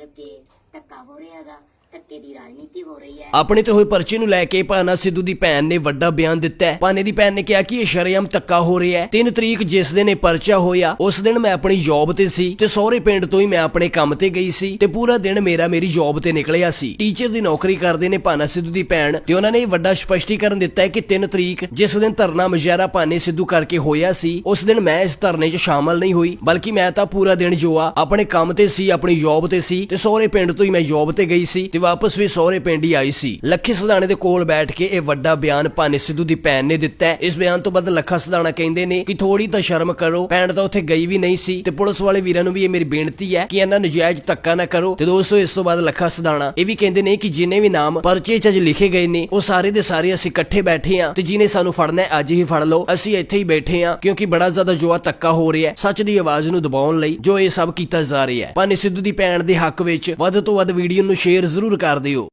ਮਤਲਬ ਕਿ ਧੱਕਾ ਹੋ ਰਿਹਾ ਹੈਗਾ, ਧੱਕੇ ਦੀ ਰਾਜਨੀਤੀ ਹੋ ਰਹੀ ਹੈ। ਆਪਣੇ ਤੇ ਹੋਏ ਪਰਚੇ ਨੂੰ ਲੈ ਕੇ ਭਾਨਾ ਸਿੱਧੂ ਦੀ ਭੈਣ ਨੇ ਵੱਡਾ ਬਿਆਨ ਦਿੱਤਾ ਹੈ। ਭਾਨੇ ਦੀ ਭੈਣ ਨੇ ਕਿਹਾ ਕਿ ਇਹ ਸ਼ਰੇਆਮ ਧੱਕਾ ਹੋ ਰਿਹਾ ਹੈ। 3 ਤਰੀਕ ਜਿਸ ਦਿਨ ਇਹ ਪਰਚਾ ਹੋਇਆ, ਉਸ ਦਿਨ ਮੈਂ ਆਪਣੀ ਜੌਬ ਤੇ ਸੀ ਤੇ ਸਹੁਰੇ ਪਿੰਡ ਤੋਂ ਹੀ ਮੈਂ ਆਪਣੇ ਕੰਮ ਤੇ ਗਈ ਸੀ ਤੇ ਪੂਰਾ ਦਿਨ ਮੇਰਾ ਮੇਰੀ ਜੌਬ ਤੇ ਨਿਕਲਿਆ ਸੀ। ਟੀਚਰ ਦੀ ਨੌਕਰੀ ਕਰਦੇ ਨੇ ਭਾਨਾ ਸਿੱਧੂ ਦੀ ਭੈਣ ਤੇ ਉਹਨਾਂ ਨੇ ਇਹ ਵੱਡਾ ਸਪਸ਼ਟੀਕਰਨ ਦਿੱਤਾ ਹੈ ਕਿ 3 ਤਰੀਕ ਜਿਸ ਦਿਨ ਧਰਨਾ ਮੁਜ਼ਾਹਰਾ ਭਾਨੇ ਸਿੱਧੂ ਕਰਕੇ ਹੋਇਆ ਸੀ, ਉਸ ਦਿਨ ਮੈਂ ਇਸ ਧਰਨੇ 'ਚ ਸ਼ਾਮਲ ਨਹੀਂ ਹੋਈ, ਬਲਕਿ ਮੈਂ ਤਾਂ ਪੂਰਾ ਦਿਨ ਜੋ ਆ, ਆਪਣੇ ਕੰਮ ਤੇ ਸੀ, ਆਪਣੀ ਜੌਬ ਤੇ ਸੀ ਤੇ ਸਹੁਰੇ ਪਿੰਡ ਤੋਂ ਹੀ ਮੈਂ ਜੌਬ ਤੇ ਗਈ ਸੀ ਤੇ ਵਾਪਸ ਵੀ ਸਹੁਰੇ ਪਿੰਡ ਹੀ ਆਈ ਸੀ। ਲੱਖੀ ਸਦਾਣੇ ਦੇ ਕੋਲ ਬੈਠ ਕੇ ਇਹ ਵੱਡਾ ਬਿਆਨ ਭਾਨੇ ਸਿੱਧੂ ਦੀ ਭੈਣ ਨੇ ਦਿੱਤਾ ਇਸ ਬਿਆਨ ਤੋਂ ਬਾਅਦ ਲੱਖਾ ਸਦਾਣਾ ਕਹਿੰਦੇ ਨੇ ਕਿ ਥੋੜੀ ਤਾਂ ਸ਼ਰਮ ਕਰੋ, ਭੈਣ ਤਾਂ ਉੱਥੇ ਗਈ ਵੀ ਨਹੀਂ ਸੀ ਤੇ ਪੁਲਿਸ ਵਾਲੇ ਵੀਰਾਂ ਨੂੰ ਵੀ ਇਹ ਮੇਰੀ ਬੇਨਤੀ ਹੈ ਕਿ ਇਹਨਾਂ ਨਜਾਇਜ਼ ਧੱਕਾ ਨਾ ਕਰੋ। ਤੇ ਦੋਸਤੋ, ਇਸ ਤੋਂ ਬਾਅਦ ਲੱਖਾ ਸਦਾਣਾ ਇਹ ਵੀ ਕਹਿੰਦੇ ਨੇ ਕਿ ਜਿੰਨੇ ਵੀ ਨਾਮ ਪਰਚੇ 'ਚ ਅੱਜ ਲਿਖੇ ਗਏ ਨੇ, ਉਹ ਸਾਰੇ ਦੇ ਸਾਰੇ ਅਸੀਂ ਇਕੱਠੇ ਬੈਠੇ ਆ ਤੇ ਜਿਹਨੇ ਸਾਨੂੰ ਫੜਨਾ ਹੈ, ਅੱਜ ਹੀ ਫੜ ਲਓ। ਅਸੀਂ ਇੱਥੇ ਹੀ ਬੈਠੇ ਆ ਕਿਉਂਕਿ ਬੜਾ ਜ਼ਿਆਦਾ ਜੋ ਆ ਧੱਕਾ ਹੋ ਰਿਹਾ ਸੱਚ ਦੀ ਆਵਾਜ਼ ਨੂੰ ਦਬਾਉਣ ਲਈ ਜੋ ਇਹ ਸਭ ਕੀਤਾ ਜਾ ਰਿਹਾ ਹੈ। ਭਾਨੇ ਸਿੱਧੂ ਦੀ ਭੈਣ ਦੇ ਹੱਕ ਵਿੱਚ ਵੱਧ ਤੋਂ ਵੱਧ ਵੀਡੀਓ ਨੂੰ ਸ਼ੇਅਰ ਜ਼ਰੂਰ ਕਰ ਦਿਓ।